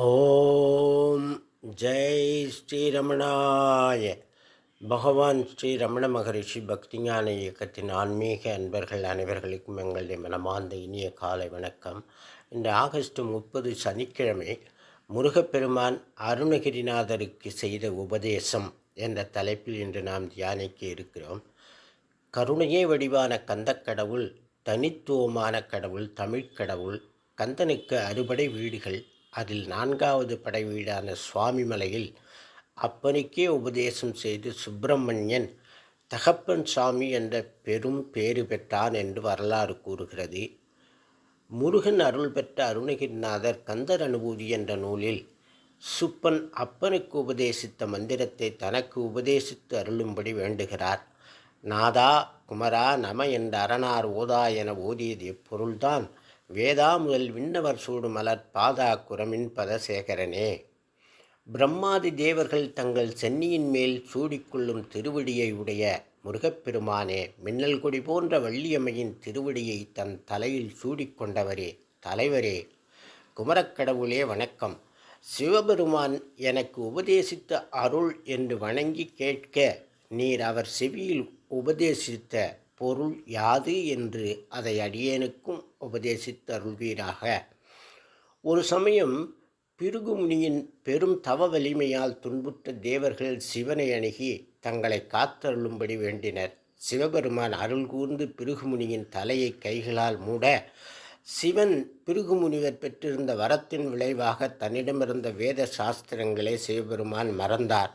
ஓம் ஜெய் ஸ்ரீரமணாய. பகவான் ஸ்ரீ ரமண மகரிஷி பக்திஞான இயக்கத்தின் ஆன்மீக அன்பர்கள் அனைவர்களுக்கும் எங்களுடைய மனமார்ந்த இனிய காலை வணக்கம். இந்த ஆகஸ்ட் முப்பது சனிக்கிழமை முருகப்பெருமான் அருணகிரிநாதருக்கு செய்த உபதேசம் என்ற தலைப்பில் இன்று நாம் தியானிக்க இருக்கிறோம். கருணையே வடிவான கந்தக்கடவுள் தனித்துவமான கடவுள் தமிழ்க்கடவுள் கந்தனுக்கு அறுபடை வீடுகள் அதில் நான்காவது படை வீடான சுவாமிமலையில் அப்பனுக்கே உபதேசம் செய்து சுப்பிரமணியன் தகப்பன் சாமி என்ற பெரும் பேறு பெற்றான் என்று வரலாறு கூறுகிறது. முருகன் அருள் பெற்ற அருணகிரிநாதர் கந்தர் அனுபூதி என்ற நூலில் சுப்பன் அப்பனுக்கு உபதேசித்த மந்திரத்தை தனக்கு உபதேசித்து அருளும்படி வேண்டுகிறார். நாதா குமரா நம என்ற அரணார் ஓதா என ஓதியது எப்பொருள்தான் வேதா முதல் விண்ணவர் சூடு மலர் பாதா குரமின் பதசேகரனே. பிரம்மாதி தேவர்கள் தங்கள் சென்னியின் மேல் சூடிக்கொள்ளும் திருவடியை உடைய முருகப்பெருமானே மின்னல் கொடி போன்ற வள்ளியம்மையின் திருவடியை தன் தலையில் சூடிக்கொண்டவரே தலைவரே. குமரக்கடவுளே வணக்கம். சிவபெருமான் எனக்கு உபதேசித்த அருள் என்று வணங்கி கேட்க நீர் அவர் செவியில் உபதேசித்த பொருள் யாது என்று அதை அடியேனுக்கும் உபதேசித்தருள்வீராக. ஒரு சமயம் பிருகுமுனியின் பெரும் தவ வலிமையால் துன்புற்ற தேவர்கள் சிவனை அணுகி தங்களை காத்தருளும்படி வேண்டினர். சிவபெருமான் அருள் கூர்ந்து பிருகுமுனியின் தலையை கைகளால் மூட சிவன் பிருகுமுனிவர் பெற்றிருந்த வரத்தின் விளைவாக தன்னிடமிருந்த வேத சாஸ்திரங்களை சிவபெருமான் மறந்தார்.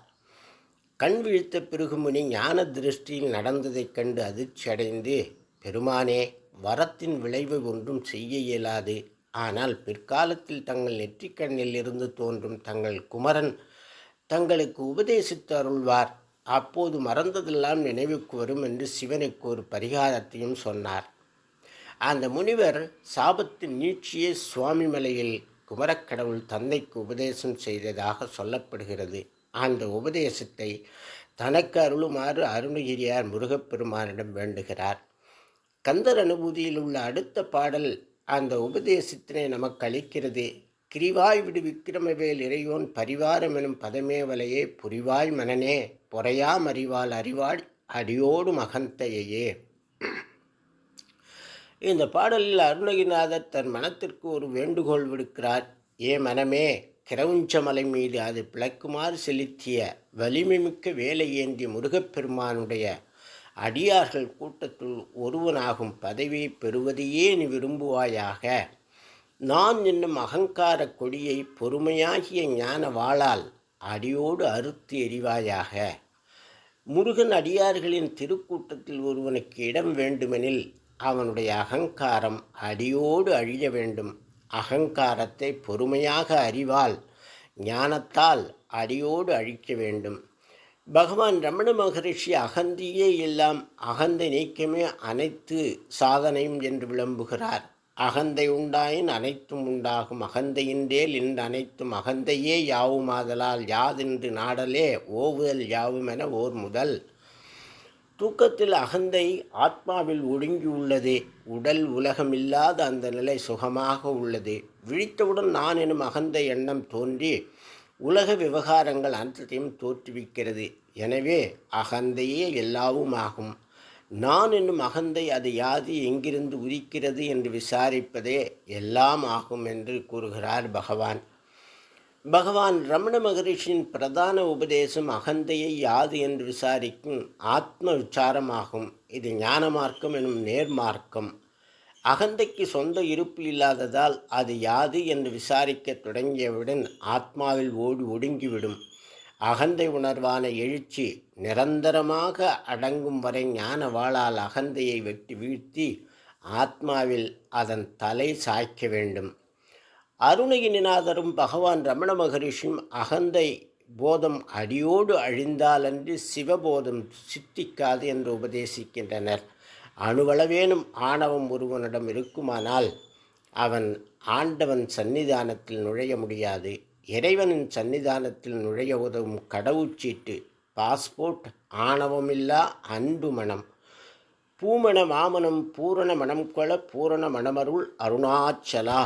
கண் விழித்த பிருகுமுனி ஞான திருஷ்டியில் நடந்ததைக் கண்டு அதிர்ச்சியடைந்து பெருமானே வரத்தின் விளைவு ஒன்றும் செய்ய இயலாது. ஆனால் பிற்காலத்தில் தங்கள் நெற்றிக்கண்ணில் இருந்து தோன்றும் தங்கள் குமரன் தங்களுக்கு உபதேசித்து அருள்வார். அப்போது மறந்ததெல்லாம் நினைவுக்கு வரும் என்று சிவனுக்கு ஒரு பரிகாரத்தையும் சொன்னார். அந்த முனிவர் சாபத்தின் நீட்சியே சுவாமிமலையில் குமரக்கடவுள் தந்தைக்கு உபதேசம் செய்ததாக சொல்லப்படுகிறது. அந்த உபதேசத்தை தனக்கு அருளுமாறு அருணகிரியார் முருகப்பெருமானிடம் வேண்டுகிறார். கந்தர் அனுபூதியில் உள்ள அடுத்த பாடல் அந்த உபதேசத்தினை நமக்கு அளிக்கிறது. கிரிவாய் விடு விக்கிரமவேல் இறையோன் பரிவாரம் எனும் பதமேவலையே புரிவாய் மனனே பொறையாம் அறிவாள் அறிவாள் அடியோடு மகந்தையே இந்த பாடலில் அருணகிரிநாதர் தன் மனத்திற்கு ஒரு வேண்டுகோள் விடுக்கிறார். ஏ மனமே கிரவுஞ்சமலை மீது அது பிளக்குமாறு செலுத்திய வலிமைமிக்க வேலையேந்தி முருகப்பெருமானுடைய அடியார்கள் கூட்டத்துள் ஒருவனாகும் பதவியை பெறுவதையே நீ விரும்புவாயாக. நான் என்னும் அகங்கார கொடியை பொறுமையாகிய ஞான வாளால் அடியோடு அறுத்து எறிவாயாக. முருகன் அடியார்களின் திருக்கூட்டத்தில் ஒருவனுக்கு இடம் வேண்டுமெனில் அவனுடைய அகங்காரம் அடியோடு அழிய வேண்டும். அகங்காரத்தை பொறுமையாக அறிவால் ஞானத்தால் அடியோடு அழிக்க வேண்டும். பகவான் ரமண மகரிஷி அகந்தியே எல்லாம் அகந்தை நீக்கமே அனைத்து சாதனையும் என்று விளம்புகிறார். அகந்தை உண்டாயின் அனைத்தும் உண்டாகும். அகந்தையின்றேல் இன்று அனைத்தும் அகந்தையே யாவுமாதலால் யாதென்று நாடலே ஓவுதல் யாவுமென ஓர் முதல் தூக்கத்தில் அகந்தை ஆத்மாவில் ஒடுங்கியுள்ளது. உடல் உலகமில்லாத அந்த நிலை சுகமாக உள்ளது. விழித்தவுடன் நான் எனும் அகந்த எண்ணம் தோன்றி உலக விவகாரங்கள் அனைத்தையும் தோற்றுவிக்கிறது. எனவே அகந்தையே எல்லாவும் ஆகும் நான் என்னும் அகந்தை அது யாது எங்கிருந்து உதிக்கிறது என்று விசாரிப்பதே எல்லாம் ஆகும் என்று கூறுகிறார் பகவான். பகவான் ரமண மகரிஷியின் பிரதான உபதேசம் அகந்தையை யாது என்று விசாரிக்கும் ஆத்ம விசாரமாகும். இது ஞான மார்க்கம் எனும் நேர்மார்க்கம் அகந்தைக்கு சொந்த இருப்பு இல்லாததால் அது யாது என்று விசாரிக்க தொடங்கியவுடன் ஆத்மாவில் ஓடி ஒடுங்கிவிடும். அகந்தை உணர்வான எழுச்சி நிரந்தரமாக அடங்கும் வரை ஞான வாழால் அகந்தையை வெட்டி வீழ்த்தி ஆத்மாவில் அதன் தலை சாய்க்க வேண்டும். அருணகிரிநாதரும் பகவான் ரமண மகரிஷியும் அகந்தை போதம் அடியோடு அழிந்தாலன்றி சிவபோதம் சித்திக்காது என்று உபதேசிக்கின்றனர். அணுவளவேனும் ஆணவம் ஒருவனிடம் இருக்குமானால் அவன் ஆண்டவன் சந்நிதானத்தில் நுழைய முடியாது. இறைவனின் சந்நிதானத்தில் நுழைய உதவும் கடவுச்சீட்டு பாஸ்போர்ட் ஆணவமில்லா அன்பு மனம். பூமண மாமனம் பூரண மனம் கொள பூரண மணமருள் அருணாச்சலா.